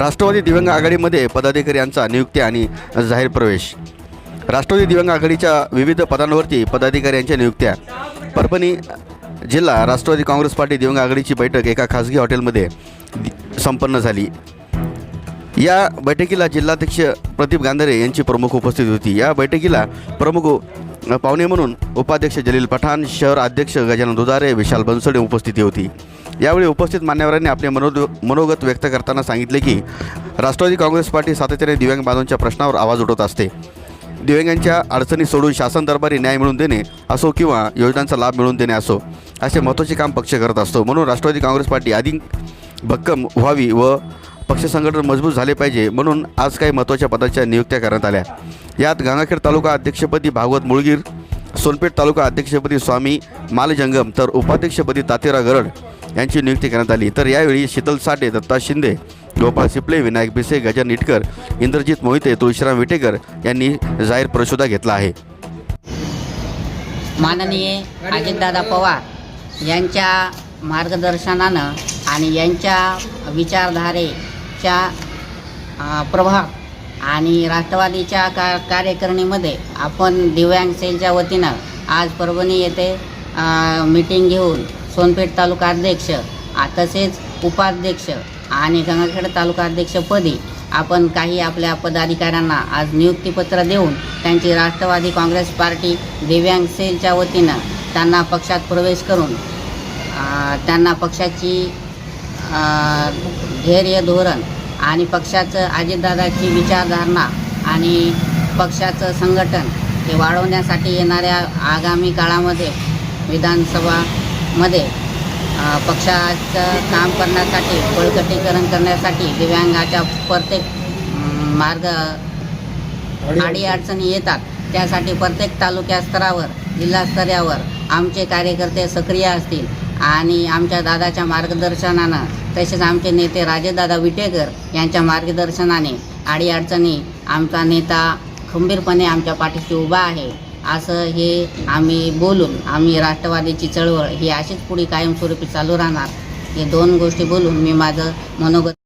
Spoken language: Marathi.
राष्ट्रवादी दिव्यांग आघाडीमध्ये पदाधिकारी यांचा नियुक्ती आणि जाहीर प्रवेश. राष्ट्रवादी दिव्यांग आघाडीच्या विविध पदांवरती पदाधिकारी यांच्या नियुक्त्या. परभणी जिल्हा राष्ट्रवादी काँग्रेस पार्टी दिव्यांग आघाडीची बैठक एका खासगी हॉटेलमध्ये संपन्न झाली. या बैठकीला जिल्हाध्यक्ष प्रदीप गांधारे यांची प्रमुख उपस्थिती होती. या बैठकीला प्रमुख पाहुणे म्हणून उपाध्यक्ष जलील पठाण शहर अध्यक्ष गजानन दुधारे विशाल बनसोडे उपस्थिती होती. यावेळी उपस्थित मान्यवरांनी आपले मनोद मनोगत व्यक्त करताना सांगितले की राष्ट्रवादी काँग्रेस पार्टी सातत्याने दिव्यांग बांधवांच्या प्रश्नावर आवाज उठवत असते. दिव्यांगांच्या अडचणी सोडून शासन दरबारी न्याय मिळवून देणे असो किंवा योजनांचा लाभ मिळवून देणे असो असे महत्त्वाचे काम पक्ष करत असतो. म्हणून राष्ट्रवादी काँग्रेस पार्टी अधिक भक्कम व्हावी व पक्ष संघटन मजबूत झाले पाहिजे म्हणून आज काही महत्त्वाच्या पदाच्या नियुक्त्या करण्यात आल्या. यात गंगाखेड तालुका अध्यक्षपदी भागवत मुळगीर सोनपेठ तालुका अध्यक्षपदी स्वामी मालजंगम तर उपाध्यक्षपदी तातेरा गरड यांची नियुक्ती करण्यात आली. तर यावेळी शीतल साठे दत्ता शिंदे गोपाळ सिपले विनायक भिसे गजान निटकर इंद्रजित मोहिते तुळशीराम विटेकर यांनी जाहीर प्रशोधा घेतला आहे. माननीय अजितदादा पवार यांच्या मार्गदर्शनानं आणि यांच्या विचारधारेच्या प्रभाव आणि राष्ट्रवादीच्या का कार्यकारिणीमध्ये आपण दिव्यांग सेलच्या वतीनं आज परभणी येथे मीटिंग घेऊन सोनपेठ तालुका अध्यक्ष तसेच उपाध्यक्ष आणि गंगाखेड तालुका अध्यक्षपदी आपण काही आपल्या पदाधिकाऱ्यांना आज नियुक्तीपत्र देऊन त्यांची राष्ट्रवादी काँग्रेस पार्टी दिव्यांग सेलच्या वतीनं त्यांना पक्षात प्रवेश करून त्यांना पक्षाची धैर्य धोरण आणि पक्षाचं अजितदादाची विचारधारणा आणि पक्षाचं संघटन हे वाढवण्यासाठी येणाऱ्या आगामी काळामध्ये विधानसभा अ, पक्षाचं काम करण्यासाठी बळकटीकरण करण्यासाठी दिव्यांगाच्या प्रत्येक मार्ग अडी अडचणी येतात. त्यासाठी प्रत्येक तालुक्या स्तरावर जिल्हा स्तरावर आमचे कार्यकर्ते सक्रिय असतील. आणि आमच्या दादाच्या मार्गदर्शनानं तसेच आमचे नेते राजेदादा विटेकर यांच्या मार्गदर्शनाने अडीअडचणी आमचा नेता खंबीरपणे आमच्या पाठीशी उभा आहे. असं हे आम्ही बोलून आम्ही राष्ट्रवादीची चळवळ ही अशीच पुढे कायमस्वरूपी चालू राहणार हे दोन गोष्टी बोलून मी माझं मनोगत